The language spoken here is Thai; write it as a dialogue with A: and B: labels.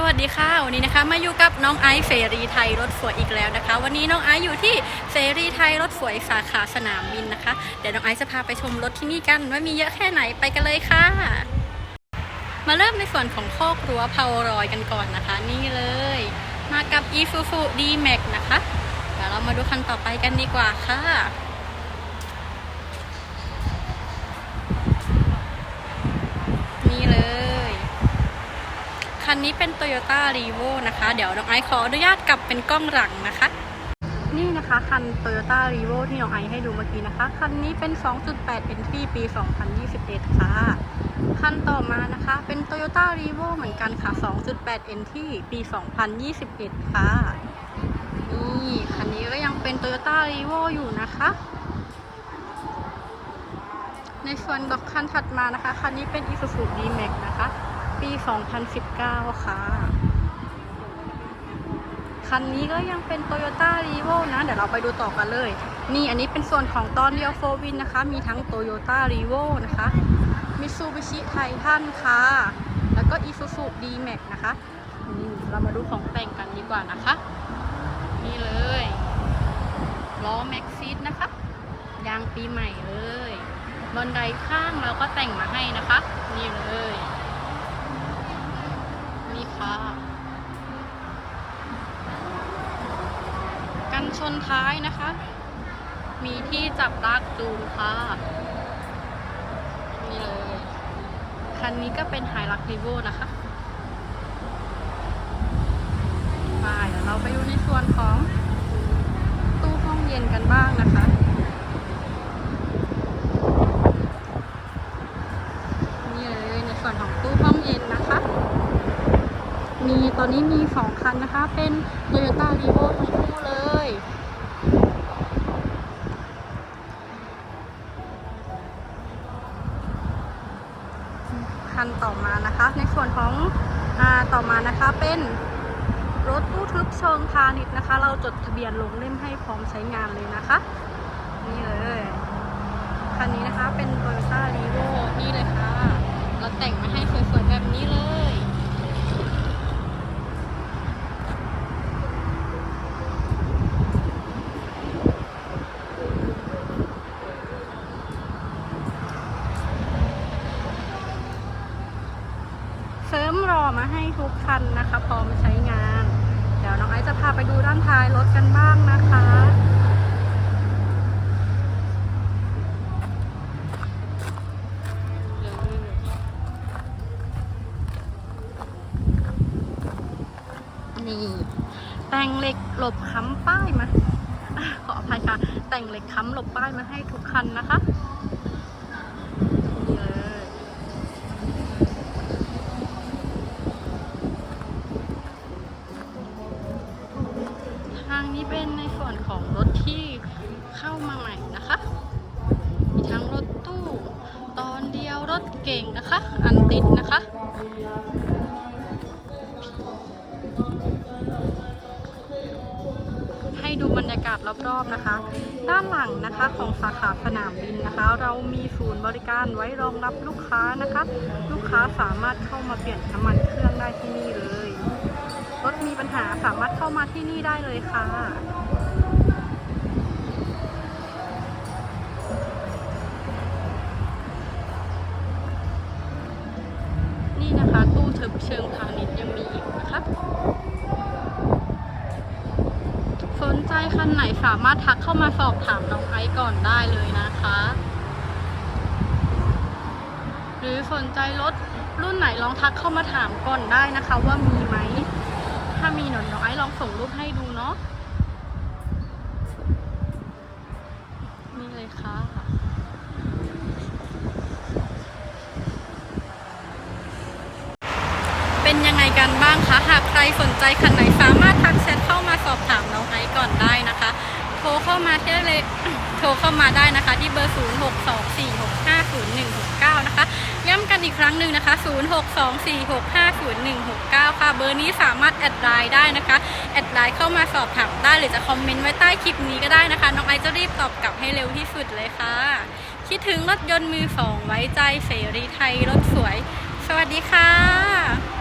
A: สวัสดีค่ะวันนี้นะคะมาอยู่กับน้องไอซ์เสรีไทยรถสวยอีกแล้วนะคะ วันนี้น้องไอซ์อยู่ที่เสรีไทยรถสวยสาขาสนามบินนะคะเดี๋ยวน้องไอซ์จะพาไปชมรถที่นี่กันว่ามีเยอะแค่ไหนไปกันเลยค่ะ มาเริ่มในส่วนของคอกรั้วพาวรอยกันก่อนนะคะ นี่เลย มากับ i s u z u D-Max นะคะเดี๋ยวเรามาดูคันต่อไปกันดีกว่าค่ะ นี่เลย คันนี้เป็น Toyota r e v o นะคะ เดี๋ยวน้องไอซ์ขออนุญาตกลับเป็นกล้องหลังนะคะ นี่นะคะคัน Toyota r e v o ที่น้องไอซ์ให้ดูเมื่อกี้นะคะ คันนี้เป็น 2.8 Entry ปี 2021 ค่ะ คันต่อมานะคะ เป็น Toyota r e v o เหมือนกันค่ะ 2.8 Entry ปี 2021 ค่ะ นี่คันนี้ก็ยังเป็น Toyota r e v o อยู่นะคะในส่วนกับคันถัดมานะคะ คันนี้เป็น Isuzu D-Max นะคะ ปี 2019 ค่ะ คันนี้ก็ยังเป็น Toyota r e v o นะ เดี๋ยวเราไปดูต่อกันเลย นี่อันนี้เป็นส่วนของตอนเดียวโฟวินนะคะ มีทั้ง Toyota r e v o นะคะ Mitsubishi Titan ค่ะ แล้วก็ Isuzu D-Max นะคะนี่เรามาดูของแต่งกันดีกว่านะคะ นี่เลยล้อแม็กซิสนะคะ ยางปีใหม่เลยบันไดข้างเราก็แต่งมาให้นะคะ นี่เลยีค่ะ กันชนท้ายนะคะ มีที่จับลากจูงค่ะ นี่เลย คันนี้ก็เป็นไฮรักรีโวนะคะไปเดี๋ยวเราไปดูในส่วนของตู้ห้องเย็นกันบ้างนะคะ นี่เลยในส่วนของตู้ห้องเย็นนะคะ มี ตอนนี้มีสองคันนะคะ เป็น Toyota r e v o ทั้งคู่เลย คันต่อมานะคะ ในส่วนของอาต่อมานะคะเป็นรถตู้ทึบเชิงพาณิชย์นะคะ เราจดทะเบียนลงเล่มให้พร้อมใช้งานเลยนะคะ นี่เลย คันนี้นะคะเป็น Toyota r e v o นี่เลยค่ะ เราแต่งมาให้สวยๆแบบนี้เลย เส ริมรอมาให้ทุกคันนะคะ พร้อมใช้งาน เดี๋ยวน้องไอซ์จะพาไปดูด้านท้ายรถกันบ้างนะคะนี่แต่งเหล็กหลบค้ำป้ายมาขออภัยค่ะ แต่งเหล็กค้ำหลบป้ายมาให้ทุกคันนะคะางนี้เป็นในส่วนของรถที่เข้ามาใหม่นะคะ มีทั้งรถตู้ ตอนเดียวรถเก่งนะคะ อันติดนะคะ ให้ดูบรรยากาศรอบๆนะคะ ด้านหลังนะคะของสาขาสนามบินนะคะ เรามีศูนย์บริการไว้รองรับลูกค้านะคะ ลูกค้าสามารถเข้ามาเปลี่ยนน้ำมันเครื่องได้ที่นี่เลย ปัญหาสามารถเข้ามาที่นี่ได้เลยค่ะนี่นะคะตู้ทึบเชิงพาณิชย์ยังมีอีกนะคะสนใจคันไหนสามารถทักเข้ามาสอบถามน้องไอซ์ก่อนได้เลยนะคะ หรือสนใจรถรุ่นไหนลองทักเข้ามาถามก่อนได้นะคะว่ามีไหม ถ้ามีหนอนน้อยลองส่งรูปให้ดูเนาะนี่เลยค่ะ เป็นยังไงกันบ้างคะ หากใครสนใจคันไหนสามารถทักแชทเข้า เลยโทรเข้ามาได้นะคะ ที่เบอร์ 0624650169 นะคะ ย้ำกันอีกครั้งหนึ่งนะคะ 0624650169 ค่ะ เบอร์นี้สามารถแอดไลน์ได้นะคะ แอดไลน์เข้ามาสอบถามได้หรือจะคอมเมนต์ไว้ใต้คลิปนี้ก็ได้นะคะ น้องไอซ์จะรีบตอบกลับให้เร็วที่สุดเลยค่ะ คิดถึงรถยนต์มือสองไว้ใจเสรีไทยรถสวย สวัสดีค่ะ